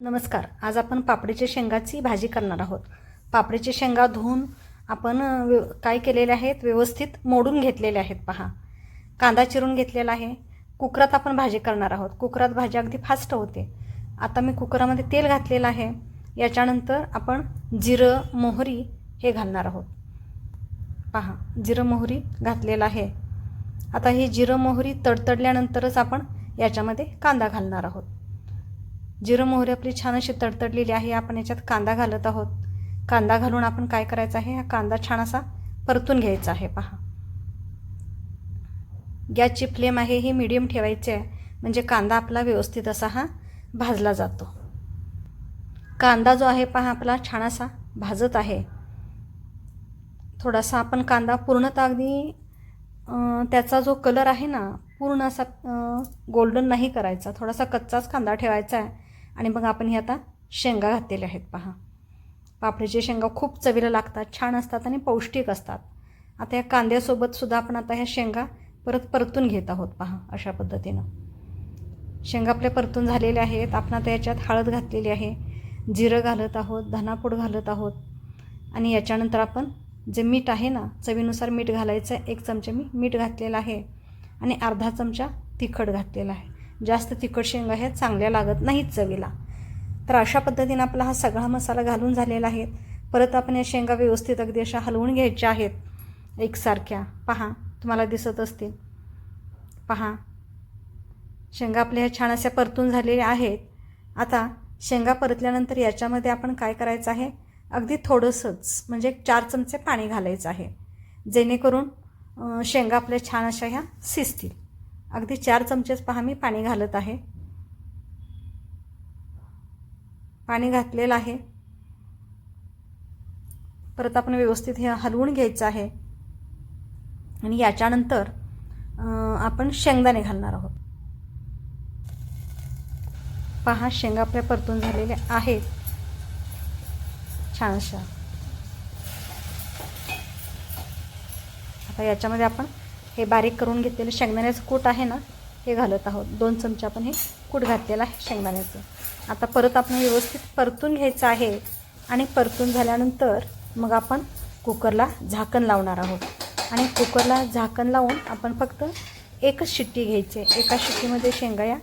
नमस्कार. आज आपण पापडीच्या शेंगाची भाजी करणार आहोत. पापडीचे शेंगा धुवून आपण व्य काय केलेले आहेत? व्यवस्थित मोडून घेतलेले आहेत पहा. कांदा चिरून घेतलेला आहे. कुकरात आपण भाजी करणार आहोत. कुकरात भाजी अगदी फास्ट होते. आता मी कुकरामध्ये तेल घातलेलं आहे. याच्यानंतर आपण जिरं मोहरी हे घालणार आहोत. पहा जिरं मोहरी घातलेलं आहे. आता ही जिरं मोहरी तडतडल्यानंतरच आपण याच्यामध्ये कांदा घालणार आहोत. जिरं मोहरी आपली छान अशी तडतडलेली आहे आपण याच्यात कांदा घालत आहोत. कांदा घालून आपण काय करायचं आहे? हा कांदा छान असा परतून घ्यायचा आहे पहा. गॅसची फ्लेम आहे ही मिडियम ठेवायची आहे. म्हणजे कांदा आपला व्यवस्थित असा हा भाजला जातो. कांदा जो आहे पहा आपला छान असा भाजत आहे. थोडासा आपण कांदा पूर्णतः अगदी त्याचा जो कलर आहे ना पूर्ण असा गोल्डन नाही करायचा. थोडासा कच्चाच कांदा ठेवायचा आहे. आणि मग आपण हे आता शेंगा घातलेले आहेत पहा. पापडीचे शेंगा खूप चवीला लागतात छान असतात आणि पौष्टिक असतात. आता या कांद्यासोबत सुद्धा आपण आता ह्या शेंगा परत परतून घेत आहोत पहा अशा पद्धतीनं. शेंगा आपल्या परतून झालेल्या आहेत. आपण आता याच्यात हळद घातलेली आहे जिरं घालत आहोत धनापूड घालत आहोत. आणि याच्यानंतर आपण जे मीठ आहे ना चवीनुसार मीठ घालायचं एक चमचा मी मीठ घातलेला आहे. आणि अर्धा चमचा तिखट घातलेला आहे. जास्त तिखट शेंगा ह्या चांगल्या लागत नाहीत चवीला. तर अशा पद्धतीनं आपला हा सगळा मसाला घालून झालेला आहे. परत आपण या शेंगा व्यवस्थित अगदी अशा हलवून घ्यायच्या आहेत. एकसारख्या. पहा तुम्हाला दिसत असतील. पहा. शेंगा आपल्या ह्या छान अशा परतून झालेल्या आहेत. आता शेंगा परतल्यानंतर याच्यामध्ये आपण काय करायचं आहे? अगदी थोडंसंच म्हणजे चार चमचे पाणी घालायचं आहे. जेणेकरून शेंगा आपल्या छान अशा ह्या शिजतील. अगदी चार चमचेच पहा मी पाणी घालत आहे. पाणी घातलेलं आहे. परत आपण व्यवस्थित हे हलवून घ्यायचं आहे. आणि याच्यानंतर आपण शेंगदाणे घालणार आहोत. पहा शेंगा आपल्या परतून झालेल्या आहेत. छानशा. आता याच्यामध्ये आपण हे बारीक करून घेतलेलं शेंगदाण्याचं कूट आहे ना हे घालत आहोत. दोन चमचे आपण हे कूट घातलेलं आहे शेंगदाण्याचं. आता परत आपण व्यवस्थित परतून घ्यायचं आहे आणि परतून झाल्यानंतर मग आपण कुकरला झाकण लावणार आहोत. आणि कुकरला झाकण लावून आपण फक्त एकच शिट्टी घ्यायची आहे. एका शिट्टीमध्ये शेंगा या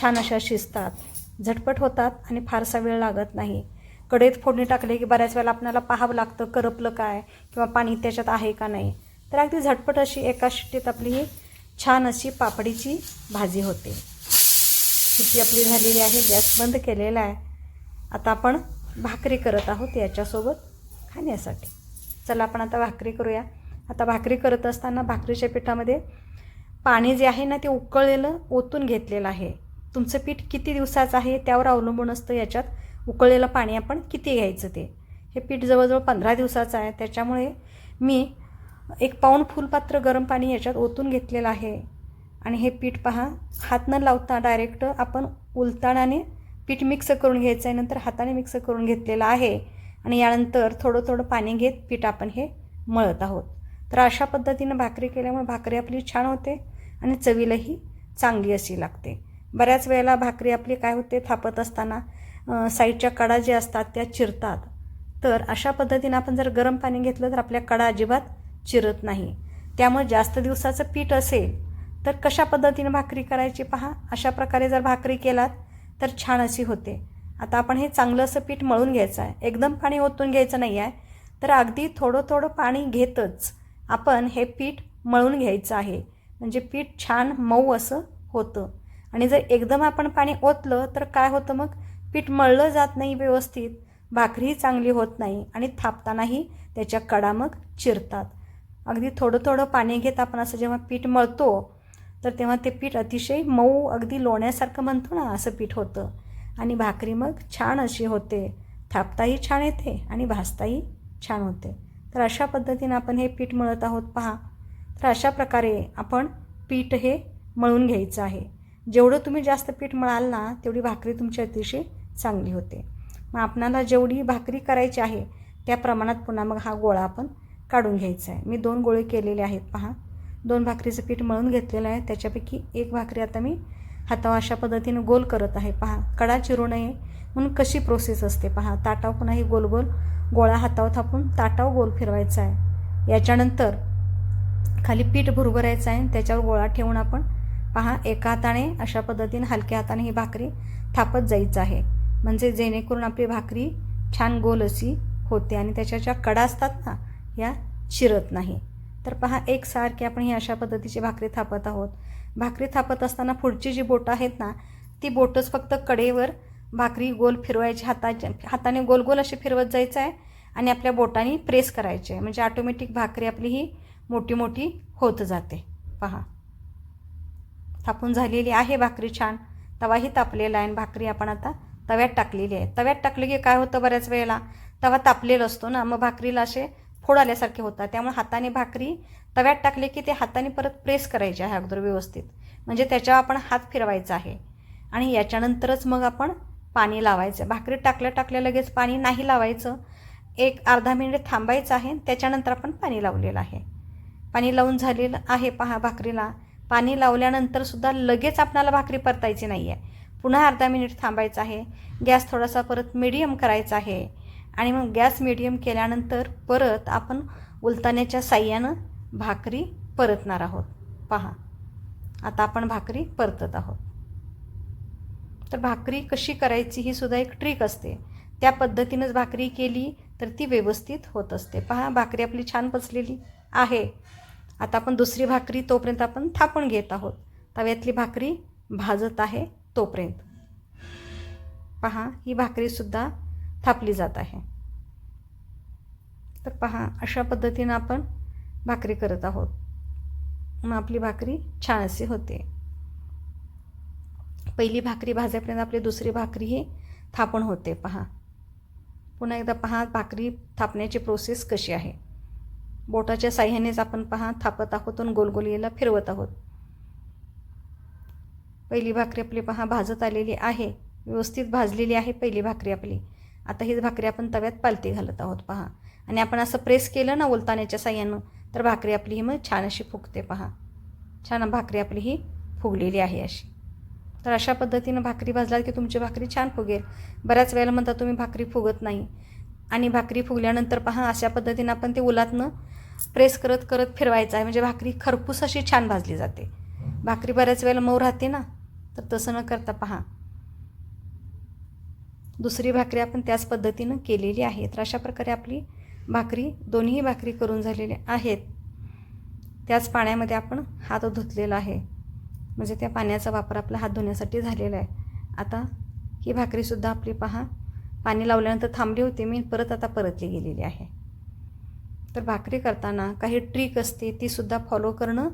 छान अशा शिजतात झटपट होतात आणि फारसा वेळ लागत नाही. कढईत फोडणी टाकले की बऱ्याच वेळेला आपल्याला पाहावं लागतं करपलं काय किंवा पाणी त्याच्यात आहे का नाही. तर अगदी झटपट अशी एका शिट्टीत आपली ही छान अशी पापडीची भाजी होते. शिट्टी आपली झालेली आहे गॅस बंद केलेला आहे. आता आपण भाकरी करत आहोत याच्यासोबत खाण्यासाठी. चला आपण आता भाकरी करूया. आता भाकरी करत असताना भाकरीच्या पिठामध्ये पाणी जे आहे ना ते उकळलेलं ओतून घेतलेलं आहे. तुमचं पीठ किती दिवसाचं आहे त्यावर अवलंबून असतं याच्यात. उकळलेलं पाणी आपण किती घ्यायचं ते? हे पीठ जवळजवळ पंधरा दिवसाचं आहे. त्याच्यामुळे मी एक पाऊण फुलपात्र गरम पाणी याच्यात ओतून घेतलेलं आहे. आणि हे पीठ पहा हात न लावता डायरेक्ट आपण उलताणाने पीठ मिक्स करून घ्यायचं आहे नंतर हाताने मिक्स करून घेतलेलं आहे. आणि यानंतर थोडं थोडं पाणी घेत पीठ आपण हे मळत आहोत. तर अशा पद्धतीनं भाकरी केल्यामुळे भाकरी आपली छान होते आणि चवीलाही चांगली अशी लागते. बऱ्याच वेळेला भाकरी आपली काय होते थापत असताना साईडच्या कडा ज्या असतात त्या चिरतात. तर अशा पद्धतीनं आपण जर गरम पाणी घेतलं तर आपल्या कडा अजिबात चिरत नाही. त्यामुळे जास्त दिवसाचं पीठ असेल तर कशा पद्धतीनं भाकरी करायची पहा? अशा प्रकारे जर भाकरी केलात तर छान अशी होते. आता आपण हे चांगलं असं पीठ मळून घ्यायचं आहे. एकदम पाणी ओतून घ्यायचं नाही आहे. तर अगदी थोडं थोडं पाणी घेतच आपण हे पीठ मळून घ्यायचं आहे. म्हणजे पीठ छान मऊ असं होतं. आणि जर एकदम आपण पाणी ओतलं तर काय होतं मग? पीठ मळलं जात नाही व्यवस्थित. भाकरीही चांगली होत नाही आणि थापतानाही त्याच्या कडा मग चिरतात. अगदी थोडं थोडं पाणी घेत आपण असं जेव्हा पीठ मळतो तर तेव्हा ते पीठ अतिशय मऊ अगदी लोण्यासारखं म्हणतो ना असं पीठ होतं. आणि भाकरी मग छान अशी होते. थापताही छान येते आणि भाजताही छान होते. तर अशा पद्धतीनं आपण हे पीठ मळत आहोत पहा. तर अशा प्रकारे आपण पीठ हे मळून घ्यायचं आहे. जेवढं तुम्ही जास्त पीठ मळाल ना तेवढी भाकरी तुमची अतिशय चांगली होते. मग आपणाला जेवढी भाकरी करायची आहे त्या प्रमाणात पुन्हा मग हा गोळा आपण काढून घ्यायचं आहे. मी दोन गोळे केलेले आहेत पहा. दोन भाकरीचं पीठ मळून घेतलेलं आहे. त्याच्यापैकी एक भाकरी आता मी हातावर अशा पद्धतीने गोल करत आहे पहा. कडा चिरू नये म्हणून कशी प्रोसेस असते पहा. ताटाव पुन्हा ही गोल गोल गोळा हातावर थापून ताटाव गोल फिरवायचा आहे. याच्यानंतर खाली पीठ भुरभरायचं आहे. त्याच्यावर गोळा ठेवून आपण पहा एका हाताने अशा पद्धतीने हलक्या हाताने ही भाकरी थापत जायचं आहे. म्हणजे जेणेकरून आपली भाकरी छान गोल अशी होते आणि त्याच्या ज्या कडा असतात ना या चिरत नाही. तर पहा एकसारखे आपण ही अशा पद्धतीची भाकरी थापत आहोत. भाकरी थापत असताना पुढची जी बोटं आहेत ना ती बोटच फक्त कडेवर भाकरी गोल फिरवायची हाताच्या हाताने गोल गोल अशी फिरवत जायचं आहे आणि आपल्या बोटाने प्रेस करायचे आहे म्हणजे ऑटोमॅटिक भाकरी आपली ही मोठी मोठी होत जाते. पहा. थापून झालेली आहे भाकरी छान. तवाही तापलेला आहे आणि भाकरी आपण आता तव्यात टाकलेली आहे. तव्यात टाकली की काय होतं बऱ्याच वेळेला? तवा तापलेला असतो ना मग भाकरीला असे फोड आल्यासारखे होतात. त्यामुळे हाताने भाकरी तव्यात टाकले की ते हाताने परत प्रेस करायचे आहे अगोदर व्यवस्थित. म्हणजे त्याच्यावर आपण हात फिरवायचा आहे. आणि याच्यानंतरच मग आपण पाणी लावायचं. भाकरी टाकल्या टाकल्या लगेच पाणी नाही लावायचं. एक अर्धा मिनिट थांबायचं आहे त्याच्यानंतर आपण पाणी लावलेलं आहे. पाणी लावून झालेलं आहे पहा भाकरीला. पाणी लावल्यानंतर सुद्धा लगेच आपणाला भाकरी परतायची नाही आहे पुन्हा अर्धा मिनिट थांबायचं आहे. गॅस थोडासा परत मिडियम करायचा आहे. आणि मग गॅस मिडियम केल्यानंतर परत आपण उलताण्याच्या साह्यानं भाकरी परतणार आहोत. पहा आता आपण भाकरी परतत आहोत. तर भाकरी कशी करायची ही सुद्धा एक ट्रिक असते. त्या पद्धतीनंच भाकरी केली तर ती व्यवस्थित होत असते. पहा भाकरी आपली छान पचलेली आहे. आता आपण दुसरी भाकरी तोपर्यंत आपण थापून घेत आहोत. तव्यातली भाकरी भाजत आहे तोपर्यंत. पहा ही भाकरीसुद्धा थापली जात आहे. तर पहा अशा पद्धतीनं आपण भाकरी करत आहोत. मग आपली भाकरी छान अशी होते. पहिली भाकरी भाजेपर्यंत आपली दुसरी भाकरी ही थापण होते पहा. पुन्हा एकदा पहा भाकरी थापण्याची प्रोसेस कशी आहे. बोटाच्या साह्यानेच आपण पहा थापत आहोत आणि गोलगोलीला फिरवत आहोत. पहिली भाकरी आपली पहा भाजत आलेली आहे. व्यवस्थित भाजलेली आहे पहिली भाकरी आपली. आता ही भाकरी आपण तव्यात पालती घालत आहोत पहा. आणि आपण असं प्रेस केलं ना ओलताण्याच्या साह्यानं तर भाकरी आपली ही मग छान अशी फुगते पहा. छान भाकरी आपली ही फुगलेली आहे अशी. तर अशा पद्धतीनं भाकरी भाजला की तुमची भाकरी छान फुगेल. बऱ्याच वेळेला म्हणता तुम्ही भाकरी फुगत नाही. आणि भाकरी फुगल्यानंतर पहा अशा पद्धतीनं आपण ते उलातनं प्रेस करत करत फिरवायचं आहे. म्हणजे भाकरी खरपूस अशी छान भाजली जाते. भाकरी बऱ्याच वेळेला मऊ राहते ना? तर तसं न करता पहा. दुसरी भाकरी आपण त्याच पद्धतीनं केलेली आहे तर अशा प्रकारे आपली भाकरी दोन्ही भाकरी करून झालेल्या आहेत. त्याच पाण्यामध्ये आपण हात धुतलेला आहे. म्हणजे त्या पाण्याचा वापर आपला हात धुण्यासाठी झालेला आहे. आता ही भाकरीसुद्धा आपली पहा. पाणी लावल्यानंतर थांबली होती. मी परत आता परतली गेलेली आहे. तर भाकरी करताना काही ट्रिक असते तीसुद्धा फॉलो करणं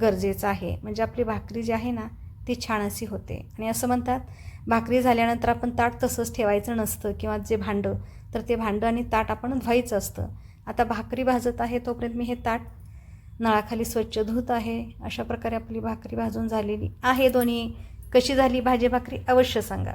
गरजेचं आहे. म्हणजे आपली भाकरी जी आहे ना ती छान अशी होते. आणि असं म्हणतात भाकरी झाल्यानंतर आपण ताट तसंच ठेवायचं नसतं किंवा जे भांडं तर ते भांडं आणि ताट आपण धुवायचं असतं. आता भाकरी भाजत आहे तोपर्यंत मी हे ताट नळाखाली स्वच्छ धुत आहे. अशा प्रकारे आपली भाकरी भाजून झालेली आहे. दोन्ही कशी झाली? भाजी भाकरी अवश्य सांगा.